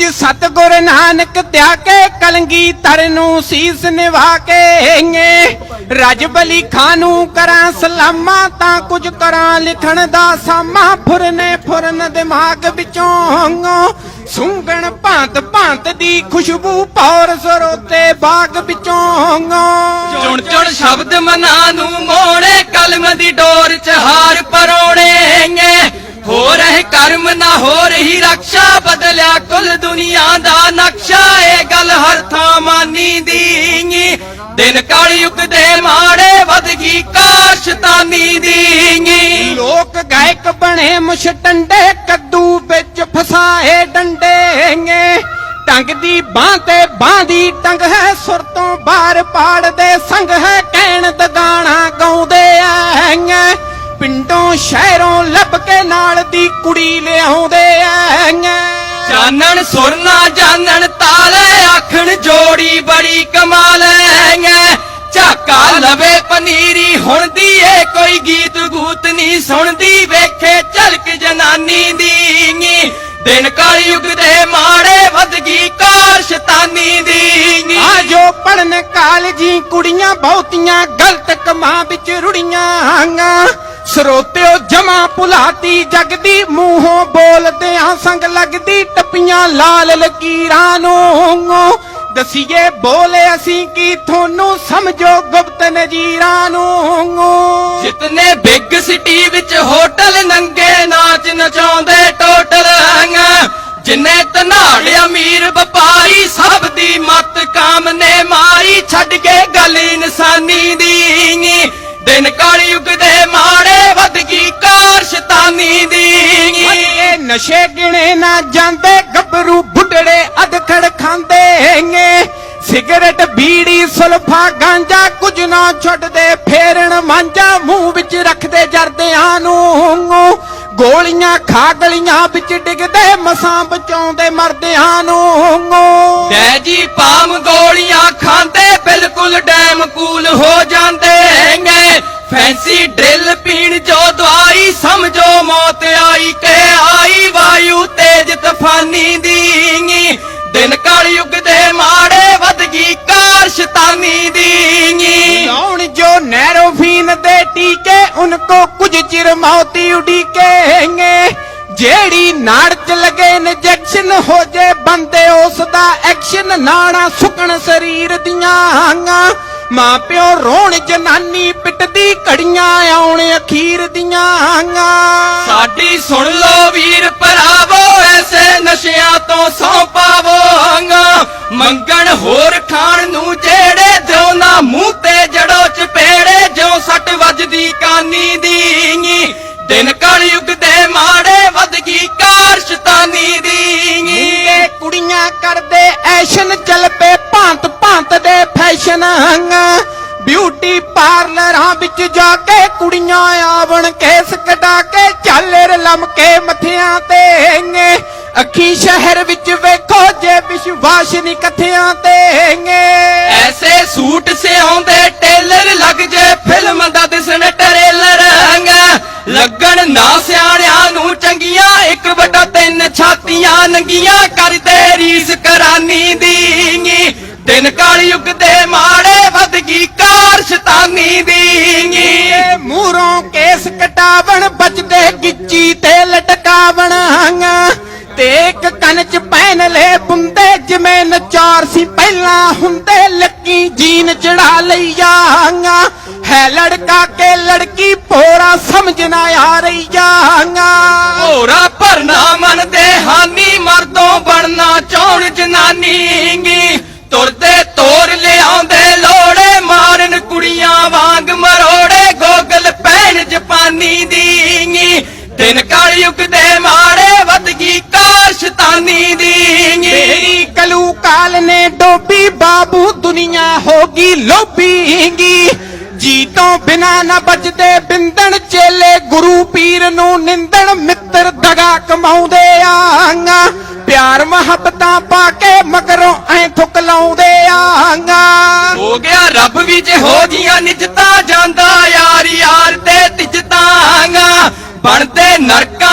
ਵਿੱਚ ਸਤਗੁਰ ਨਾਨਕ ਤਿਆ ਕੇ ਕਲੰਗੀ ਧਰ ਨੂੰ ਸੀਸ ਨਿਵਾ ਕੇ ਰਜ ਬਲੀ ਖਾਂ ਨੂੰ ਕਰਾਂ ਸਲਾਮਾਂ, ਤਾਂ ਕੁਝ ਕਰਾਂ ਲਿਖਣ ਦਾ ਸਾਮਾ। ਫੁਰਨੇ ਫੁਰਨ ਦਿਮਾਗ ਵਿੱਚੋਂ ਸੁੰਗਣ ਭਾਂਤ ਭਾਂਤ ਦੀ ਖੁਸ਼ਬੂ ਪੌਰ ਸਰੋਤੇ ਬਾਗ ਵਿੱਚੋਂ ਚੁਣ ਚੁਣ ਸ਼ਬਦ ਮਨਾ ਨੂੰ ਮੋੜੇ, ਕਲਮ ਦੀ ਡੋਰ ਚ ਹਾਰ ਪਰੋਣੇ ਹੋ ਰਹੇ ਕਰਮ ਨਾ ਹੋ ਰਹੀ ਰਕਸ਼ਾ ਬਦਲਿਆ ਕੁੱਲ ਦਿਨ ਕਲਯੁਗ ਦੇ ਮਾੜੇ ਵਧ ਗਈ ਕਾਸ਼ਤਾਨੀ ਦੀ ਲੋਕ ਗਾਇਕ ਬਣੇ ਮੁਸ਼ਟੰਡੇ ਕੱਦੂ ਵਿੱਚ ਫਸਾਏ ਡੰਡੇ ਟੰਗ ਦੀ ਬਾਹ ਤੇ ਬਾਹ ਦੀ ਟੰਗ ਹੈ, ਸੁਰ ਤੋਂ ਬਾਹਰ ਪਾੜਦੇ ਸੰਗ ਹੈ, ਕਹਿਣ ਦਗਾਣਾ ਗਾਉਂਦੇ ਐ ਪਿੰਡੋਂ ਸ਼ਹਿਰੋਂ ਲੱਭ ਕੇ ਨਾਲ ਦੀ ਕੁੜੀ ਲਿਆਉਂਦੇ ਐ ਜਾਣਨ ਸੁਰ ਨਾ ਜਾਣਨ ਤਾਲੇ, ਆਖਣ ਜੋੜੀ ਬੜੀ ਕਮਾਲ ਹੈ ਝਾਕਾ ਲਵੇ ਪਨੀਰੀ, ਹੁਣ ਦੀ ਏ ਕੋਈ ਗੀਤ ਗੂਤ ਨਹੀਂ ਸੁਣਦੀ। ਵੇਖੇ ਝਲਕ ਜਨਾਨੀ ਦੀ ਦਿਨ ਕਲਯੁਗ ਦੇ ਮਾੜੇ ਵਧਗੀ ਗਈ ਕਾਸ਼ਤਾਨੀ ਦੀ ਆ ਜੋ ਪੜਨ ਕਾਲਜੀ ਕੁੜੀਆਂ ਬਹੁਤੀਆਂ, ਗਲਤ ਕਮਾਂ ਵਿੱਚ ਰੁੜੀਆਂ ਸਰੋਤਿਓ ਜਮਾ ਭੁਲਾਤੀ ਜਗਦੀ ਮੂੰਹੋਂ ਬੋਲਦਿਆਂ ਸੰਗ ਲੱਗਦੀ, ਟੱਪੀਆਂ ਲਾਲ ਲਕੀਰਾਂ ਨੂੰ। ਦਸੀਏ ਬੋਲੇ ਅਸੀਂ ਕੀ, ਤੁਹਾਨੂੰ ਸਮਝੋ ਗੁਪਤ ਨਜੀਰਾਂ ਨੂੰ। ਜਿਤਨੇ ਬਿਗ ਸਿਟੀ ਵਿੱਚ ਹੋਟਲ ਨੰਗੇ ਨਾਚ ਨਚਾਉਂਦੇ ਟੋਟਲ ਹੈਂ ਜਿੰਨੇ ਧਨਾੜ ਅਮੀਰ ਵਪਾਰੀ ਸਭ ਦੀ ਮਤ ਕਾਮ ਨੇ ਮਾਰੀ, ਛੱਡ ਕੇ ਗੱਲ ਇਨਸਾਨੀ ਨਸ਼ੇ ਗਿਣੇ ਨਾ ਜਾਂਦੇ, ਗੱਭਰੂ ਬੁੱਢੜੇ ਅਧਖੜ ਖਾਂਦੇ ਹੈਗੇ ਸਿਗਰਟ, ਬੀੜੀ, ਸੁਲਫਾ, ਗਾਂਜਾ ਕੁਝ ਨਾ ਛੱਡਦੇ, ਫੇਰਨ ਮਾਂਜਾ ਮੂੰਹ ਵਿੱਚ ਰੱਖਦੇ ਜਰਦਿਆਂ ਨੂੰ। ਗੋਲੀਆਂ ਖਾ ਗਲੀਆਂ ਵਿੱਚ ਡਿੱਗਦੇ, ਮਸਾਂ ਬਚਾਉਂਦੇ ਮਰਦਿਆਂ ਨੂੰ। ਡੈ ਜੀ ਪਾਮ ਗੋਲੀਆਂ ਖਾਂਦੇ, ਬਿਲਕੁਲ ਡੈਮ ਕੂਲ ਹੋ ਜਾਂਦੇ ਚਿਰ ਮੌਤੀ ਉਡੀਕੇਂਗੇ। ਜਿਹੜੀ ਨਾੜ ਚ ਲਗੇ ਇੰਜੈਕਸ਼ਨ ਹੋ ਜੇ, ਬੰਦੇ ਉਸ ਦਾ ਐਕਸ਼ਨ ਨਾਣਾ ਸੁਕਣ ਸਰੀਰ ਦੀਆਂ ਆਂਗਾਂ ਮਾਂ ਪਿਓ ਰੋਣ ਜਨਾਨੀ ਪਿੱਟਦੀ ਘੜੀਆਂ ਆਉਣ ਅਖੀਰ ਦੀਆਂ ਆਂਗਾਂ ਸਾਡੀ ਸੁਣ ਲੋ ਵੀਰ ਭਰਾਵੋ। ਕਾਨੀ ਦੀ ਦਿਨ ਕਲਯੁਗ ਦੇ ਮਾੜੇ ਵਧ ਗਈ ਕਾਰਸ਼ਤਾਨੀ ਦੀ ਮੁੰਡੇ ਕੁੜੀਆਂ ਕਰਦੇ ਐਸ਼ਨ ਚੱਲ ਪਏ ਭਾਂਤ ਭਾਂਤ ਦੇ ਫੈਸ਼ਨ ਬਿਊਟੀ ਪਾਰਲਰਾਂ ਵਿੱਚ ਜਾ ਕੇ ਕੁੜੀਆਂ ਆਵਣ ਕੇਸ ਕਟਾ ਕੇ ਝਾਲਰ ਲਮਕੇ ਮੱਥਿਆਂ ਤੇ ਅੱਖੀ ਸ਼ਹਿਰ ਵਿੱਚ ਵੇਖੋ ਜੇ ਵਿਸ਼ਵਾਸ ਨਹੀਂ ਕਥਿਆਂ ਤੇ ਐਸੇ ਸੂਟ ਸਿਆਉਂਦੇ ਟੇਲਰ ਲੱਗ ਜੇ ਫਿਲਮ ਦਾ ਦਿਸਣ ਲੈ ਬੁੰਦੇ ਜਿਵੇਂ ਨਚਾਰ ਸੀ ਪਹਿਲਾਂ ਹੁੰਦੇ, ਲੱਕੀ ਜੀਨ ਚੜਾ ਲਈਆ ਹੈ ਲੜਕਾ ਕੇ ਲੜਕੀ, ਭੋਰਾ ਸਮਝ ਨਾ ਆ ਰਹੀਆਂ ਹੋਰਾ ਭਰਨਾ ਮਨ ਦੇ ਹਾਨੀ, ਮਰਦੋਂ ਬਣਨਾ ਚਾਉਣ ਜਨਾਨੀ ਹੋਗੀ ਲੋਭੀਗੀ। ਜੀ ਤੋਂ ਬਿਨਾ ਨਾ ਬਚਦੇ ਬਿੰਦਣ ਚੇਲੇ ਗੁਰੂ ਪੀਰ ਨੂੰ ਨਿੰਦਣ ਮਿੱਤਰ ਦਗਾ ਕਮਾਉਂਦੇ ਆਂਗਾ। ਪਿਆਰ ਮੁਹੱਬਤਾਂ ਪਾ ਕੇ ਮਗਰੋਂ ਐ ਥੁੱਕ ਲਾਉਂਦੇ ਆਂਗਾ। ਹੋ ਗਿਆ ਰੱਬ ਵੀ ਜੇ ਹੋ ਜੀਆਂ ਨਿਜਤਾ ਜਾਂਦਾ ਯਾਰ ਯਾਰ ਤੇ ਤਿਜਤਾਂਗਾ। ਬਣਦੇ ਨਰਕਾਂ